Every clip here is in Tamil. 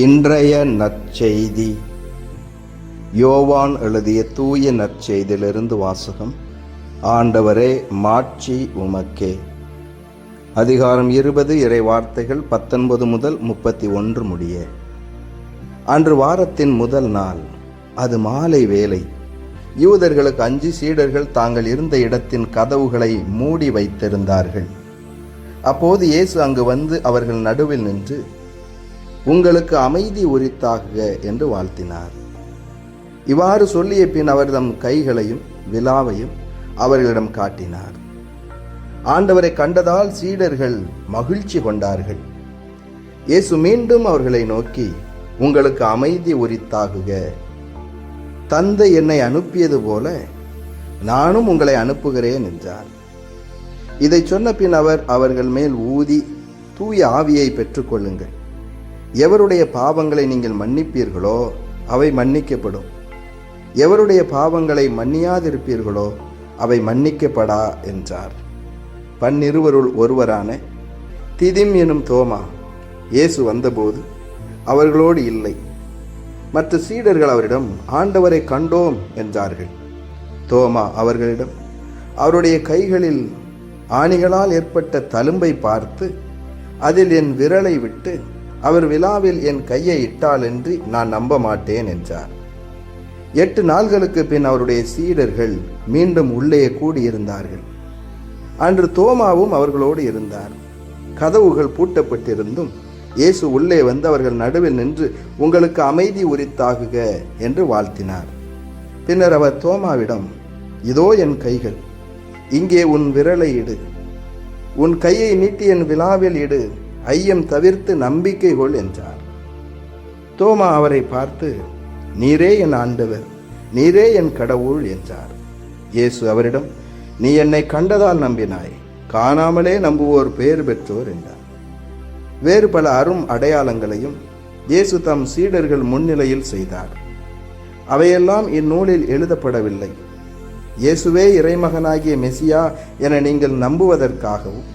இன்றைய நற்செய்தி. யோவான் எழுதிய தூய நற்செய்தியிலிருந்து வாசகம். ஆண்டவரே மாட்சி உமக்கே. அதிகாரம் இருபது இறை வார்த்தைகள் பத்தொன்பது முதல் முப்பத்தி ஒன்று முடிய. அன்று வாரத்தின் முதல் நாள் அது மாலை வேலை யூதர்களுக்கு அஞ்சு சீடர்கள் தாங்கள் இருந்த இடத்தின் கதவுகளை மூடி வைத்திருந்தார்கள். அப்போது இயேசு அங்கு வந்து அவர்கள் நடுவில் நின்று உங்களுக்கு அமைதி உரித்தாகுக என்று வாழ்த்தினார். இவ்வாறு சொல்லிய பின் அவர் தம் கைகளையும் விழாவையும் அவர்களிடம் காட்டினார். ஆண்டவரை கண்டதால் சீடர்கள் மகிழ்ச்சி கொண்டார்கள். இயேசு மீண்டும் அவர்களை நோக்கி உங்களுக்கு அமைதி உரித்தாகுக. தந்தை என்னை அனுப்பியது போல நானும் உங்களை அனுப்புகிறேன் என்றார். இதை சொன்ன பின் அவர் அவர்கள் மேல் ஊதி தூய ஆவியை பெற்றுக்கொள்ளுங்கள். எவருடைய பாவங்களை நீங்கள் மன்னிப்பீர்களோ அவை மன்னிக்கப்படும். எவருடைய பாவங்களை மன்னியாதிருப்பீர்களோ அவை மன்னிக்கப்படா என்றார். பன்னிருவருள் ஒருவரான திதிம் எனும் தோமா இயேசு வந்தபோது அவர்களோடு இல்லை. மற்ற சீடர்கள் அவரிடம் ஆண்டவரை கண்டோம் என்றார்கள். தோமா அவர்களிடம் அவருடைய கைகளில் ஆணிகளால் ஏற்பட்ட தழும்பை பார்த்து அதில் என் விரலை விட்டு அவர் விழாவில் என் கையை இட்டாலன்றி நான் நம்ப மாட்டேன் என்றார். எட்டு நாள்களுக்கு பின் அவருடைய சீடர்கள் மீண்டும் உள்ளே கூடியிருந்தார்கள். அன்று தோமாவும் அவர்களோடு இருந்தார். கதவுகள் பூட்டப்பட்டிருந்தும் இயேசு உள்ளே வந்து அவர்கள் நடுவில் நின்று உங்களுக்கு அமைதி உரித்தாகுக என்று வாழ்த்தினார். பின்னர் அவர் தோமாவிடம் இதோ என் கைகள் இங்கே உன் விரலை இடு. உன் கையை நீட்டி என் விழாவில் இடு. ஐயம் தவிர்த்து நம்பிக்கை கொள் என்றார். தோமா அவரை பார்த்து நீரே என் ஆண்டவர் நீரே என் கடவுள் என்றார். இயேசு அவரிடம் நீ என்னை கண்டதால் நம்பினாய் காணாமலே நம்புவோர் பேர் பெற்றோர் என்றார். வேறு பல அரும் அடையாளங்களையும் இயேசு தம் சீடர்கள் முன்னிலையில் செய்தார். அவையெல்லாம் இந்நூலில் எழுதப்படவில்லை. இயேசுவே இறைமகனாகிய மெசியா என நீங்கள் நம்புவதற்காகவும்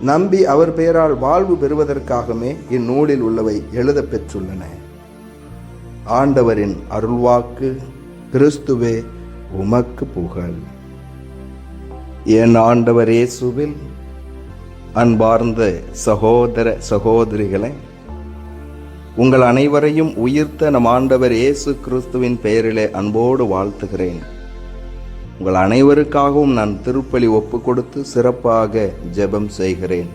நம்பி அவர் பெயரால் வாழ்வு பெறுவதற்காகவே இந்நூலில் உள்ளவை எழுதப் பெற்றுள்ளன. ஆண்டவரின் அருள்வாக்கு கிறிஸ்துவே உமக்கு புகழ். என் ஆண்டவர் இயேசுவில் அன்பார்ந்த சகோதர சகோதரிகளை உங்கள் அனைவரையும் உயிர்த்த நம் ஆண்டவர் இயேசு கிறிஸ்துவின் பெயரிலே அன்போடு வாழ்த்துகிறேன். உங்கள் அனைவருக்காகவும் நான் திருப்பலி ஒப்பு கொடுத்து சிறப்பாக ஜெபம் செய்கிறேன்.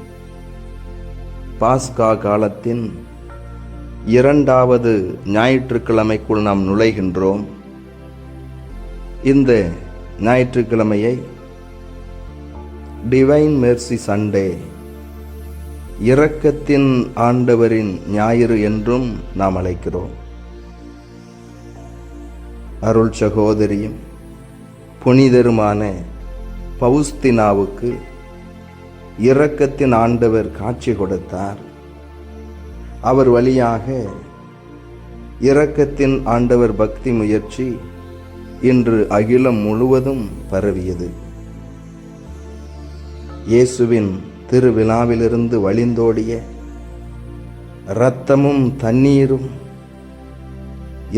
பாஸ்கா காலத்தின் இரண்டாவது ஞாயிற்றுக்கிழமைக்குள் நாம் நுழைகின்றோம். இந்த ஞாயிற்றுக்கிழமையை டிவைன் மெர்சி சண்டே இரக்கத்தின் ஆண்டவரின் ஞாயிறு என்றும் நாம் அழைக்கிறோம். அருள் சகோதரியும் புனிதருமான பவுஸ்தினாவுக்கு இரக்கத்தின் ஆண்டவர் காட்சி கொடுத்தார். அவர் வழியாக இரக்கத்தின் ஆண்டவர் பக்தி முயற்சி இன்று அகிலம் முழுவதும் பரவியது. இயேசுவின் திருவிழாவிலிருந்து வழிந்தோடிய இரத்தமும் தண்ணீரும்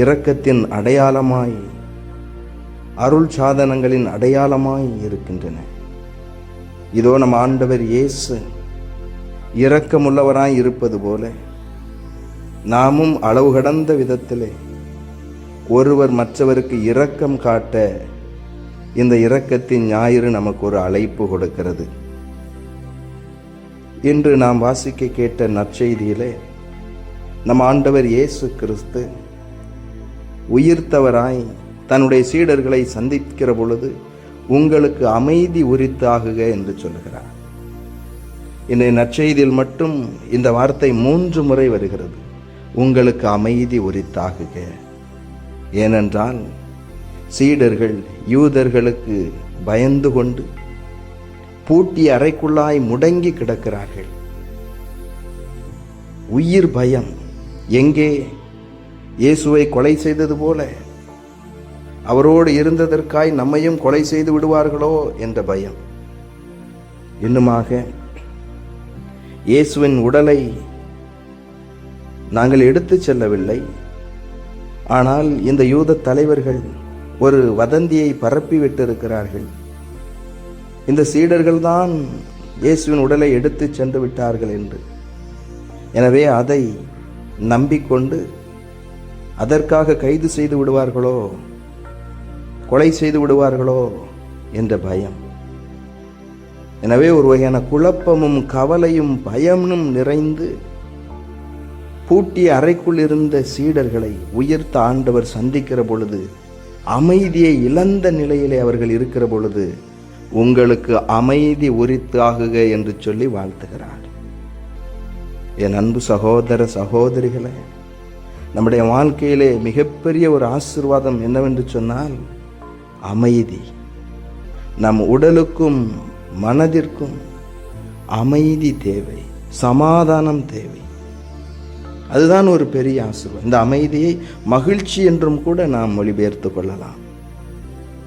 இரக்கத்தின் அடையாளமாய் அருள் சாதனங்களின் அடையாளமாய் இருக்கின்றன. இதோ நம் ஆண்டவர் இயேசு இரக்கமுள்ளவராய் இருப்பது போல நாமும் அளவு கடந்த விதத்திலே ஒருவர் மற்றவருக்கு இரக்கம் காட்ட இந்த இரக்கத்தின் ஞாயிறு நமக்கு ஒரு அழைப்பு கொடுக்கிறது. இன்று நாம் வாசிக்க கேட்ட நற்செய்தியிலே நம் ஆண்டவர் இயேசு கிறிஸ்து உயிர்த்தவராய் தன்னுடைய சீடர்களை சந்திக்கிற பொழுது உங்களுக்கு அமைதி உரித்தாகுக என்று சொல்கிறார் இன்றைய நற்செய்தியில் மட்டும் இந்த வார்த்தை மூன்று முறை வருகிறது. உங்களுக்கு அமைதி உரித்தாகுக. ஏனென்றால் சீடர்கள் யூதர்களுக்கு பயந்து கொண்டு பூட்டி அறைக்குள்ளாய் முடங்கி கிடக்கிறார்கள். உயிர் பயம் எங்கே? இயேசுவை கொலை செய்தது போல அவரோடு இருந்ததற்காய் நம்மையும் கொலை செய்து விடுவார்களோ என்ற பயம். இன்னுமாக இயேசுவின் உடலை நாங்கள் எடுத்துச் செல்லவில்லை. ஆனால் இந்த யூத தலைவர்கள் ஒரு வதந்தியை பரப்பிவிட்டிருக்கிறார்கள். இந்த சீடர்கள் தான் இயேசுவின் உடலை எடுத்துச் சென்று விட்டார்கள் என்று. எனவே அதை நம்பிக்கொண்டு அதற்காக கைது செய்து விடுவார்களோ கொலை செய்து விடுவார்களோ என்ற பயம். எனவே ஒரு வகையான குழப்பமும் கவலையும் பயமும் நிறைந்து பூட்டிய அறைக்குள் இருந்த சீடர்களை உயர்த்த ஆண்டவர் சந்திக்கிற பொழுது அமைதியை இழந்த நிலையிலே அவர்கள் இருக்கிற பொழுது உங்களுக்கு அமைதி உரித்தாகுக என்று சொல்லி வாழ்த்துகிறார். என் அன்பு சகோதர சகோதரிகளே நம்முடைய வாழ்க்கையிலே மிகப்பெரிய ஒரு ஆசிர்வாதம் என்னவென்று சொன்னால் அமைதி. நம் உடலுக்கும் மனதிற்கும் அமைதி தேவை சமாதானம் தேவை. அதுதான் ஒரு பெரிய ஆசிர்வாதம். இந்த அமைதியை மகிழ்ச்சி என்றும் கூட நாம் மொழிபெயர்த்து கொள்ளலாம்.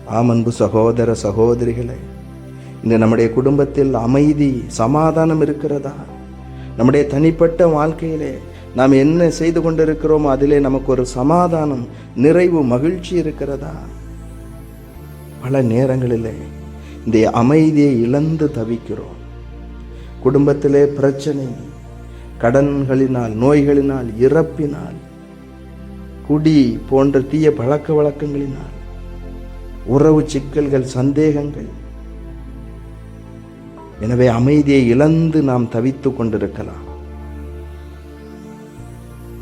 ஆம் அன்பு சகோதர சகோதரிகளே இந்த நம்முடைய குடும்பத்தில் அமைதி சமாதானம் இருக்கிறதா? நம்முடைய தனிப்பட்ட வாழ்க்கையிலே நாம் என்ன செய்து கொண்டிருக்கிறோமோ அதிலே நமக்கு ஒரு சமாதானம் நிறைவு மகிழ்ச்சி இருக்கிறதா? பல நேரங்களிலே இந்த அமைதியை இழந்து தவிக்கிறோம். குடும்பத்திலே பிரச்சனை கடன்களினால் நோய்களினால் இறப்பினால் குடி போன்ற தீய பழக்க வழக்கங்களினால் உறவு சிக்கல்கள் சந்தேகங்கள். எனவே அமைதியை இழந்து நாம் தவித்துக் கொண்டிருக்கலாம்.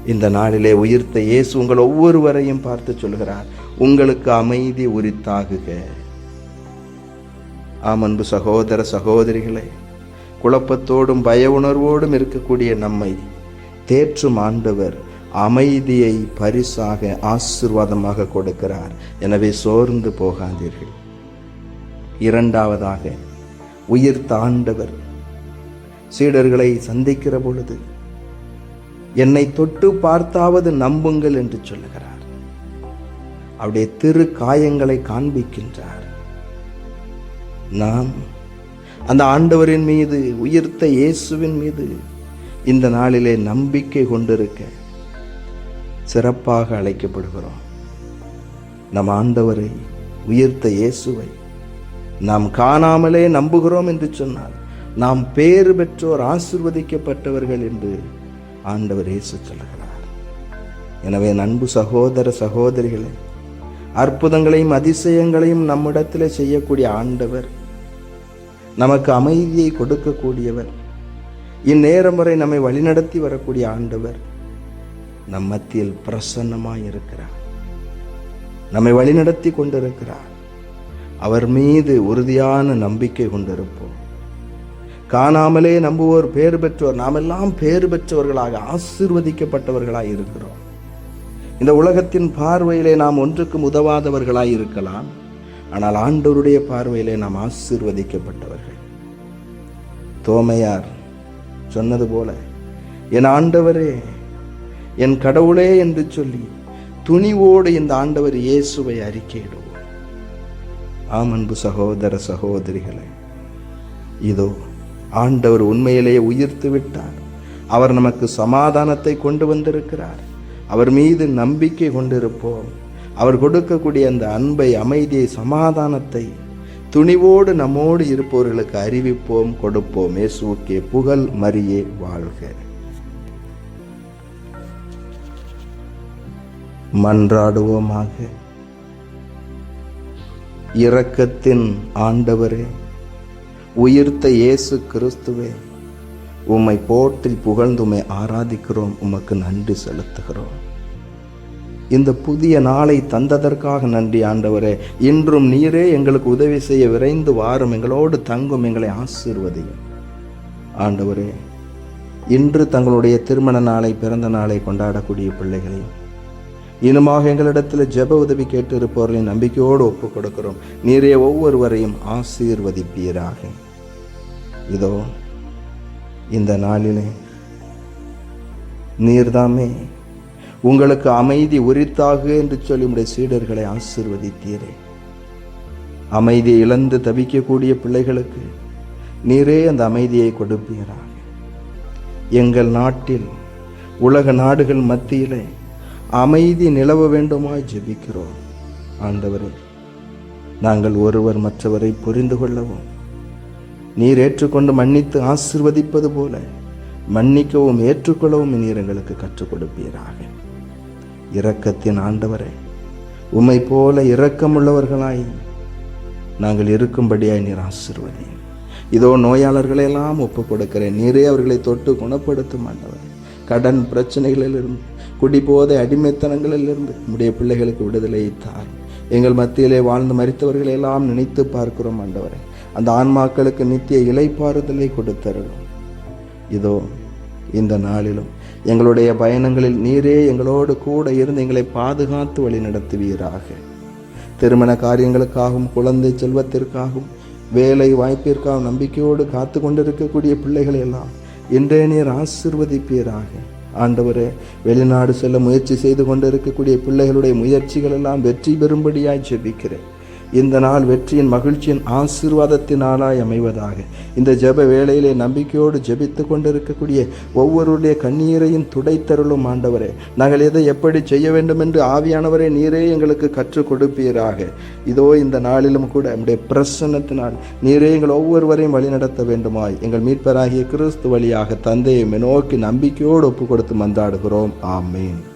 இந்த நாளிலே உயிர்த்த இயேசு உங்கள் ஒவ்வொருவரையும் பார்த்து சொல்கிறார். உங்களுக்கு அமைதி உரித்தாகுக. ஆம் அன்பு சகோதர சகோதரிகளே குழப்பத்தோடும் பய உணர்வோடும் இருக்கக்கூடிய நம்மை தேற்றும் ஆண்டவர் அமைதியை பரிசாக ஆசிர்வாதமாக கொடுக்கிறார். எனவே சோர்ந்து போகாதீர்கள். இரண்டாவதாக உயிர் தாண்டவர் சீடர்களை சந்திக்கிற பொழுது என்னை தொட்டு பார்த்தாவது நம்புங்கள் என்று சொல்லுகிறார். அவருடைய திரு காயங்களை காண்பிக்கின்றார். நாம் அந்த ஆண்டவரின் மீது உயிர்த்த இயேசுவின் மீது இந்த நாளிலே நம்பிக்கை கொண்டிருக்க சிறப்பாக அழைக்கப்படுகிறோம். நம் ஆண்டவரை உயிர்த்த இயேசுவை நாம் காணாமலே நம்புகிறோம் என்று சொன்னால் நாம் பேறு பெற்றோர் ஆசிர்வதிக்கப்பட்டவர்கள் என்று ஆண்டவர் இயேசு சொல்லுகிறார். எனவே நண்பு சகோதர சகோதரிகளை அற்புதங்களையும் அதிசயங்களையும் நம்மிடத்தில் செய்யக்கூடிய ஆண்டவர். நமக்கு அமைதியை கொடுக்கக்கூடியவர். இந்நேரம் வரை நம்மை வழிநடத்தி வரக்கூடிய ஆண்டவர் நம் மத்தியில் பிரசன்னமாய் இருக்கிறார். நம்மை வழிநடத்தி கொண்டிருக்கிறார். அவர் மீது உறுதியான நம்பிக்கை கொண்டிருப்போம். காணாமலே நம்புவோர் பேறு பெற்றோர் நாமெல்லாம் பேறு பெற்றவர்களாக ஆசிர்வதிக்கப்பட்டவர்களாக இருக்கிறோம். இந்த உலகத்தின் பார்வையிலே நாம் ஒன்றுக்கும் உதவாதவர்களாய் இருக்கலாம். ஆனால் ஆண்டவருடைய பார்வையிலே நாம் ஆசீர்வதிக்கப்பட்டவர்கள். தோமையார் சொன்னது போல என் ஆண்டவரே என் கடவுளே என்று சொல்லி துணிவோடு இந்த ஆண்டவர் இயேசுவை அறிக்கையிடுவோம். ஆம் அன்பு சகோதர சகோதரிகளே இதோ ஆண்டவர் உண்மையிலேயே உயிர்த்து விட்டார் அவர் நமக்கு சமாதானத்தை கொண்டு வந்திருக்கிறார். அவர் மீது நம்பிக்கை கொண்டிருப்போம். அவர் கொடுக்கக்கூடிய அந்த அன்பை அமைதியை சமாதானத்தை துணிவோடு நம்மோடு இருப்பவர்களுக்கு அறிவிப்போம் கொடுப்போம். இயேசுக்கே புகழ் மரியே வாழ்க. மன்றாடுவோமாக. இரக்கத்தின் ஆண்டவரே உயிர்த்த இயேசு கிறிஸ்துவே உம்மை போற்றி புகழ்ந்து உம்மை ஆராதிக்கிறோம் உமக்கு நன்றி செலுத்துகிறோம். இந்த புதிய நாளை தந்ததற்காக நன்றி ஆண்டவரே. இன்றும் நீரே எங்களுக்கு உதவி செய்ய விரைந்து வாரும் எங்களோடு தங்கும் எங்களை ஆசீர்வதியும். ஆண்டவரே இன்று தங்களுடைய திருமண நாளை பிறந்த நாளை கொண்டாடக்கூடிய பிள்ளைகளையும் இனமாக எங்களிடத்தில் ஜெப உதவி கேட்டிருப்பவர்களின் நம்பிக்கையோடு ஒப்புக் கொடுக்கிறோம். நீரே ஒவ்வொருவரையும் ஆசீர்வதிப்பீராக. இதோ இந்த நாளிலே. நீர்தாமே உங்களுக்கு அமைதி உரித்தாக என்று சொல்லி உடைய சீடர்களை ஆசிர்வதித்தீரே. அமைதியை இழந்து தவிக்கக்கூடிய பிள்ளைகளுக்கு நீரே அந்த அமைதியை கொடுப்பீராக. எங்கள் நாட்டில் உலக நாடுகள் மத்தியிலே அமைதி நிலவ வேண்டுமாய் ஜெபிக்கிறோம். ஆண்டவரே நாங்கள் ஒருவர் மற்றவரை புரிந்து கொள்ளவும் நீர் ஏற்றுக்கொண்டு மன்னித்து ஆசிர்வதிப்பது போல மன்னிக்கவும் ஏற்றுக்கொள்ளவும் நீர் எங்களுக்கு கற்றுக் கொடுப்பீராக. இரக்கத்தின் ஆண்டவரே உம்மை போல இரக்கமுள்ளவர்களாய் நாங்கள் இருக்கும்படியாய் நீர் ஆசிர்வதி இதோ நோயாளர்களை எல்லாம் ஒப்பு கொடுக்கிறேன். நீரே அவர்களை தொட்டு குணப்படுத்தும் ஆண்டவர். கடன் பிரச்சனைகளிலிருந்து குடிபோதை அடிமைத்தனங்களிலிருந்து நம்முடைய பிள்ளைகளுக்கு விடுதலையை தார் எங்கள் மத்தியிலே வாழ்ந்து மறித்தவர்களை எல்லாம் நினைத்து பார்க்கிறோம் ஆண்டவரே. அந்த ஆன்மாக்களுக்கு நித்திய இலைப்பாறுதலை கொடுத்தருளும். இதோ இந்த நாளிலும் எங்களுடைய பயணங்களில் நீரே எங்களோடு கூட இருந்து எங்களை பாதுகாத்து வழி நடத்துவீராக. திருமண காரியங்களுக்காகவும் குழந்தை செல்வத்திற்காகவும் வேலை வாய்ப்பிற்காகவும் நம்பிக்கையோடு காத்து கொண்டிருக்கக்கூடிய பிள்ளைகளை எல்லாம் இன்றே நீர் ஆசிர்வதிப்பீராக. ஆண்டவரே வெளிநாடு செல்ல முயற்சி செய்து கொண்டிருக்கக்கூடிய பிள்ளைகளுடைய முயற்சிகள் எல்லாம் வெற்றி பெறும்படியாய் ஜெபிக்கிறேன். இந்த நாள் வெற்றியின் மகிழ்ச்சியின் ஆசீர்வாதத்தினாலாய் அமைவதாக. இந்த ஜெப வேளையிலே நம்பிக்கையோடு ஜெபித்து கொண்டிருக்கக்கூடிய ஒவ்வொருடைய கண்ணீரையும் துடைத்தருளும் ஆண்டவரே. நாங்கள் எதை எப்படி செய்ய வேண்டும் என்று ஆவியானவரே நீரே எங்களுக்கு கற்றுக் கொடுப்பீராக. இதோ இந்த நாளிலும் கூட நம்முடைய பிரசன்னத்தினால் நீரே எங்கள் ஒவ்வொருவரையும் வழிநடத்த வேண்டுமாய். எங்கள் மீட்பராகிய கிறிஸ்து வழியாக தந்தையை நோக்கி நம்பிக்கையோடு ஒப்பு கொடுத்து மன்றாடுகிறோம். ஆமீன்.